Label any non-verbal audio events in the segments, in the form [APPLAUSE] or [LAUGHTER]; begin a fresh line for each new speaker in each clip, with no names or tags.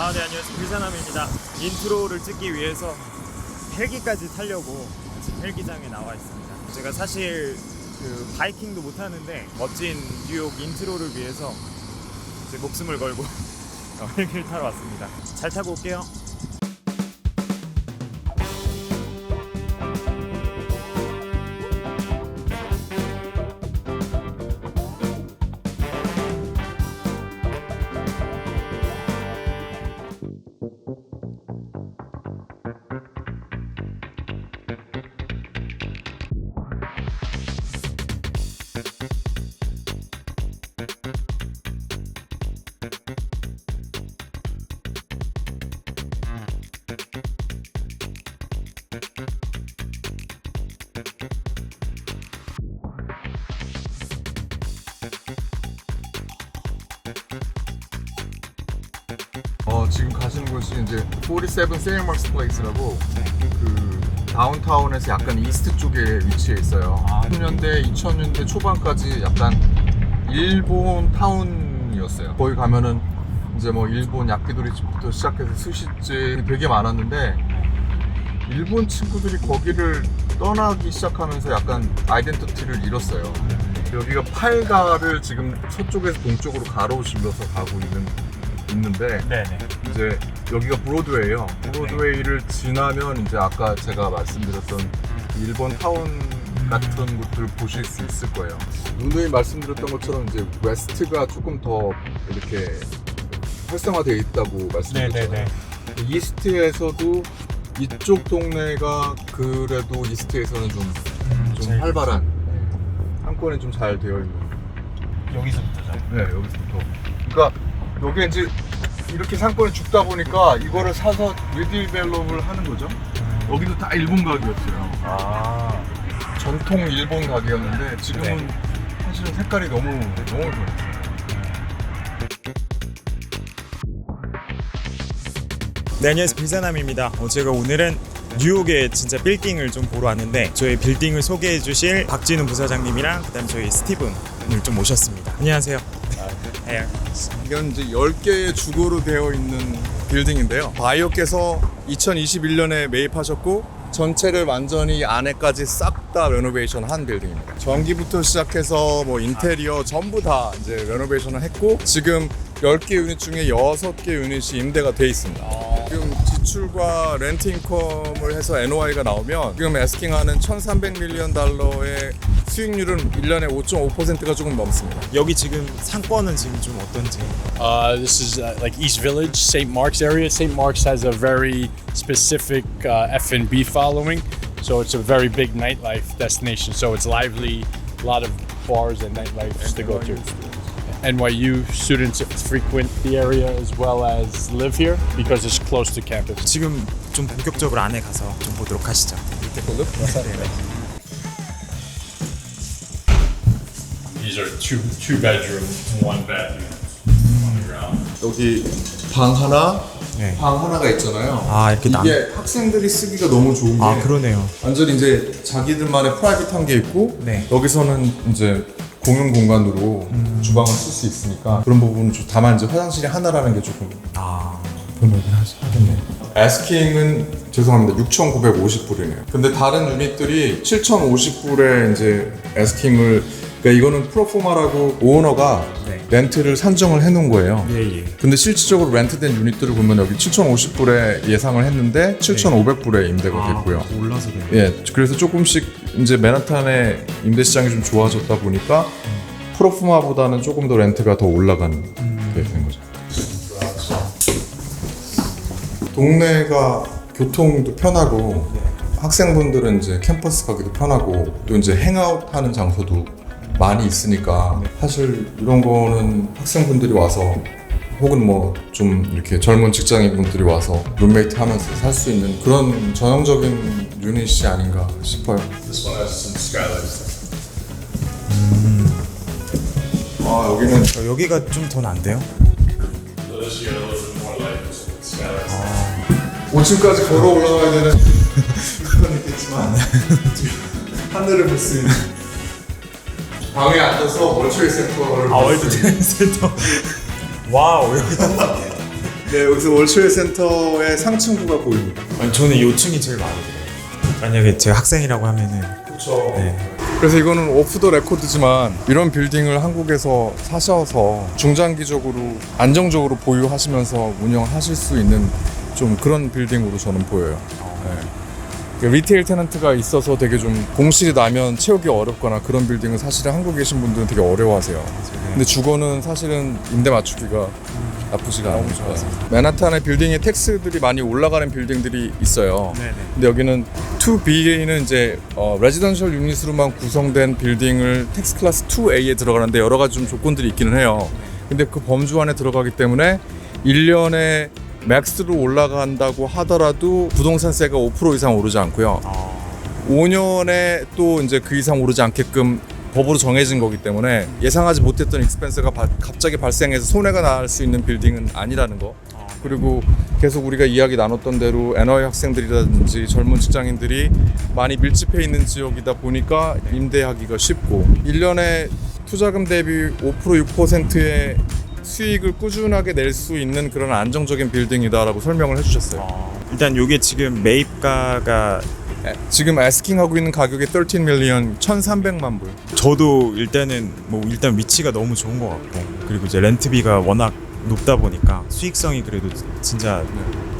아, 네, 안녕하세요. 불사남입니다. 인트로를 찍기 위해서 헬기까지 타려고 지금 헬기장에 나와 있습니다. 제가 사실 그 바이킹도 못 하는데 멋진 뉴욕 인트로를 위해서 제 목숨을 걸고 어, [LAUGHS] 헬기를 타러 왔습니다. 잘 타고 올게요.
어, 지금 가시는 곳이 이제 47 세일마스 플레이스라고 그 다운타운에서 약간 이스트 쪽에 위치해 있어요.
아,
90년대, 2000년대 초반까지 약간 일본 타운 이었어요. 거기 가면은 이제 뭐 일본 야끼도리집부터 시작해서 스시집 되게 많았는데 일본 친구들이 거기를 떠나기 시작하면서 약간 아이덴티티를 잃었어요. 여기가 팔가를 지금 서쪽에서 동쪽으로 가로질러서 가고 있는 있는데
네네.
이제 여기가 브로드웨이예요. 브로드웨이를 지나면 이제 아까 제가 말씀드렸던 일본 타운 같은 곳들 보실 수 있을 거예요. 누누이 말씀드렸던 것처럼 이제 웨스트가 조금 더 이렇게 활성화되어 있다고 말씀드렸잖아요. 이스트에서도 이쪽 동네가 그래도 이스트에서는 좀, 좀
제일
활발한 상권이 좀잘 되어 있는
여기서부터죠.
네, 여기서부터. 그러니까 여기 이제 이렇게 상권이 죽다 보니까 이거를 사서 리디벨롭을 하는 거죠. 여기도 다 일본 가게였어요.
아,
전통 일본 가게였는데 지금은 사실은 색깔이 너무 너무 좋아요.
네, 안녕하세요. 빌사남입니다. 어, 제가 오늘은 뉴욕의 진짜 빌딩을 좀 보러 왔는데 저희 빌딩을 소개해 주실 박진우 부사장님이랑 그다음 저희 스티븐을 좀 모셨습니다. 안녕하세요. 네.
이건 이제 10개의 주거로 되어 있는 빌딩인데요. 바이오께서 2021년에 매입하셨고 전체를 완전히 안에까지 싹 다 레노베이션 한 빌딩입니다. 전기부터 시작해서 뭐 인테리어 전부 다 이제 레노베이션을 했고 지금 10개 유닛 중에 6개 유닛이 임대가 돼 있습니다. 지금 지출과 렌트 인컴을 해서 NOI가 나오면 지금 에스킹하는 1,300 밀리언 달러의 수익률은 1년에 5.5%가 조금 넘습니다.
여기 지금 상권은 지금 좀 어떤지.
Uh, this is uh, like East Village, St. Mark's area. St. Mark's has a very specific uh, F&B following, so it's a very big nightlife destination. So it's lively, a lot of bars and nightlife to go to. NYU students frequent the area as well as live here because it's close to campus.
지금 좀 본격적으로 안에 가서 좀 보도록 하시죠.
These are two two bedroom, one bathroom on the ground.
여기 방 하나,
네.
방 하나가 있잖아요.
아, 이렇게 남-
이게 학생들이 쓰기가 너무 좋은 게
아 그러네요.
완전히 이제 자기들만의 프라이빗한 게 있고
네.
여기서는 이제 공용 공간으로 주방을 쓸 수 있으니까 그런 부분은 좀 다만 이제 화장실이 하나라는 게 조금
아
변하긴 하겠네. 에스킹은 죄송합니다. 6,950불이네요. 근데 다른 유닛들이 7,050불에 이제 에스킹을 그러니까 이거는 프로포마라고 오너가
네.
렌트를 산정을 해놓은 거예요.
예 예.
근데 실질적으로 렌트된 유닛들을 보면 여기 7,050불에 예상을 했는데 7,500불에 임대가 됐고요.
아, 올라서 그래요.
예, 그래서 조금씩 이제 맨하탄의 임대 시장이 좀 좋아졌다 보니까 프로포마보다는 조금 더 렌트가 더 올라가는 게된 거죠. 동네가 교통도 편하고 학생분들은 이제 캠퍼스 가기도 편하고 또 이제 행아웃 하는 장소도 많이 있으니까 사실 이런 거는 학생분들이 와서 혹은 뭐 좀 이렇게 젊은 직장인 분들이 와서 룸메이트 하면서 살 수 있는 그런 전형적인 유닛이 아닌가 싶어요.
This one has some skylights.
아 여기는
어, 여기가 좀 더 난데요?
So this year a little bit more light with skylights.
5층까지 걸어 올라가야 되는 [LAUGHS] 그건 있겠지만 하늘을 볼 수 있는 방에 앉아서 월초이 센터를
아 월드 트레이드 센터. 와우 여기
네, 여기서 월트레이드 센터의 상층부가 보입니다.
아니 저는 요층이 제일 마음에 들어요. 만약에 제가 학생이라고 하면은
그렇죠.
네.
그래서 이거는 오프 더 레코드지만 이런 빌딩을 한국에서 사셔서 중장기적으로 안정적으로 보유하시면서 운영하실 수 있는 좀 그런 빌딩으로 저는 보여요. 네. 그 리테일 테넌트가 있어서 되게 좀 공실이 나면 채우기 어렵거나 그런 빌딩은 사실은 한국에 계신 분들은 되게 어려워하세요. 근데 주거는 사실은 임대 맞추기가 나쁘지가 않은 것 같아요. 맨하탄의 빌딩에 텍스들이 많이 올라가는 빌딩들이 있어요.
네네.
근데 여기는 2B는 이제 어, 레지던셜 유닛으로만 구성된 빌딩을 텍스 클래스 2A에 들어가는데 여러 가지 좀 조건들이 있기는 해요. 근데 그 범주 안에 들어가기 때문에 1년에 맥스로 올라간다고 하더라도 부동산세가 5% 이상 오르지 않고요.
아,
5년에 또 이제 그 이상 오르지 않게끔 법으로 정해진 거기 때문에 예상하지 못했던 익스펜스가 바- 갑자기 발생해서 손해가 날 수 있는 빌딩은 아니라는 거. 그리고 계속 우리가 이야기 나눴던 대로 NY 학생들이라든지 젊은 직장인들이 많이 밀집해 있는 지역이다 보니까 임대하기가 쉽고 1년에 투자금 대비 5% 6%의 수익을 꾸준하게 낼 수 있는 그런 안정적인 빌딩이다라고 설명을 해주셨어요.
일단 요게 지금 매입가가
에, 지금 애스킹 하고 있는 가격이 13 밀리언 1,300만 불.
저도 일단은 뭐 일단 위치가 너무 좋은 것 같고 그리고 이제 렌트비가 워낙 높다 보니까 수익성이 그래도 진짜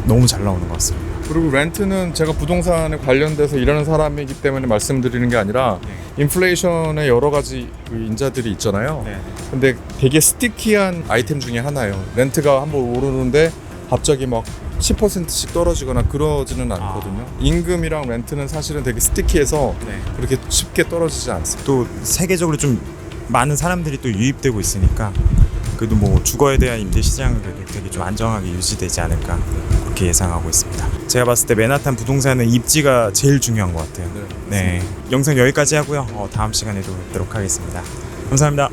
너무 잘 나오는 것 같습니다.
그리고 렌트는 제가 부동산에 관련돼서 일하는 사람이기 때문에 말씀드리는 게 아니라 인플레이션의 여러 가지 그 인자들이 있잖아요.
네.
근데 되게 스티키한 아이템 중에 하나예요. 렌트가 한번 오르는데 갑자기 막 10%씩 떨어지거나 그러지는 않거든요. 임금이랑 렌트는 사실은 되게 스티키해서
네.
그렇게 쉽게 떨어지지 않습니다.
또 세계적으로 좀 많은 사람들이 또 유입되고 있으니까 그래도 뭐 주거에 대한 임대 시장은 되게 좀 안정하게 유지되지 않을까 그렇게 예상하고 있습니다. 제가 봤을 때 맨하탄 부동산은 입지가 제일 중요한 것 같아요. 네. 영상 여기까지 하고요. 어, 다음 시간에도 뵙도록 하겠습니다. 감사합니다.